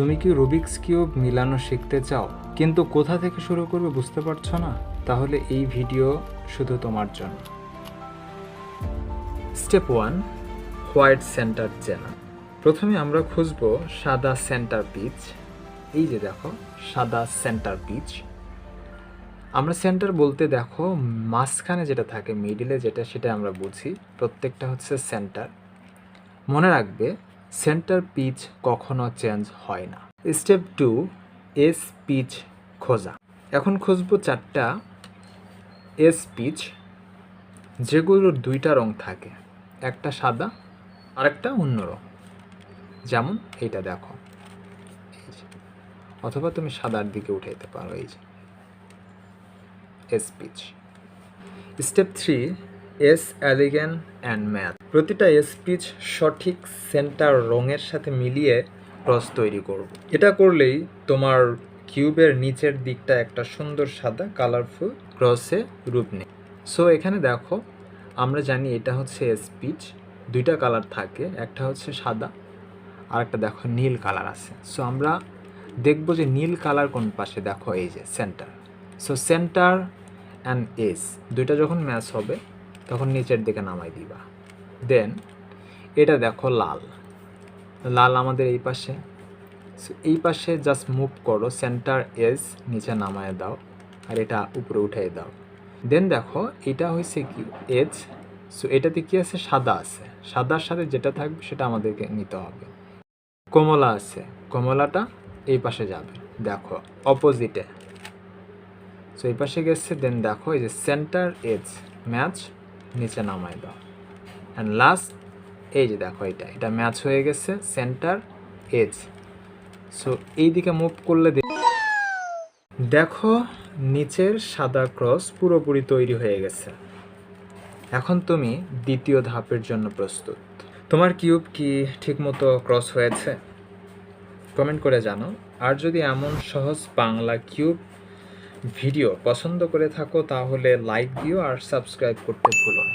তুমি কি Rubik's cube মিলানো শিখতে চাও? কিন্তু কোথা থেকে শুরু করবে বুঝতে পারছ না? তাহলে এই ভিডিও শুধু তোমার জন্য। স্টেপ ওয়ান হোয়াইট সেন্টার চেনা প্রথমে আমরা খুঁজব সাদা সেন্টার পিচ এই যে দেখো, সাদা সেন্টার পিচ আমরা সেন্টার বলতে দেখো, মাঝখানে যেটা থাকে মিডিলে যেটা, সেটা আমরা বুঝি। প্রত্যেকটা হচ্ছে সেন্টার মনে রাখবে সেন্টার পিচ কখনো চেঞ্জ হয় না। স্টেপ টু, এস পিচ খোঁজা। এখন খুঁজবো চারটা এস পিচ, যেগুলোর দুইটা রং থাকে, একটা সাদা, আরেকটা অন্য রং। যেমন এইটা দেখো। অথবা তুমি সাদার দিকে উঠাইতে পারো, এই যে। Edge piece. Step three, edge align and match. প্রতিটা এস পিচ সঠিক সেন্টার রঙের সাথে মিলিয়ে ক্রস তৈরি করব। এটা করলেই তোমার কিউবের নিচের দিকটা একটা সুন্দর সাদা কালারফুল ক্রসে রূপ নেই সো এখানে দেখো, আমরা জানি এটা হচ্ছে এস পিচ দুইটা কালার থাকে, একটা হচ্ছে সাদা আর একটা দেখো নীল কালার আছে। সো আমরা দেখব যে নীল কালার কোন পাশে, দেখো এই যে centre so centre and edge দুইটা যখন ম্যাচ হবে, তখন নিচের দিকে নামাই দিবা। দেন এটা দেখো লাল। লাল আমাদের এই পাশে। So, এই পাশে জাস্ট মুভ করো সেন্টার এস নিচে নামায় দাও আর এটা উপরে উঠাই দাও। দেন দেখো এটা হয়েছে কি? এজ সো এটাতে কি আছে? সাদা আছে। সাদার সাথে যেটা থাকবে সেটা আমাদেরকে নিতে হবে। কমলা আছে। কমলাটা এই পাশে যাবে। দেখো অপোজিটে সো এই পাশে গেছে দেন দেখো এই যে সেন্টার এজ ম্যাচ নিচে নামায় দাও। অ্যান্ড লাস্ট যে দেখো এটা এটা ম্যাচ হয়ে গেছে সেন্টার এজ সো এই দিকে মুভ করলে দেখো, নিচের সাদা ক্রস পুরোপুরি তৈরি হয়ে গেছে। এখন তুমি দ্বিতীয় ধাপের জন্য প্রস্তুত। তোমার কিউব কি ঠিকমতো ক্রস হয়েছে? কমেন্ট করে জানাও। আর যদি এমন সহজ বাংলা কিউব ভিডিও পছন্দ করে থাকো, তাহলে লাইক দিও আর সাবস্ক্রাইব করতে ভুলো না।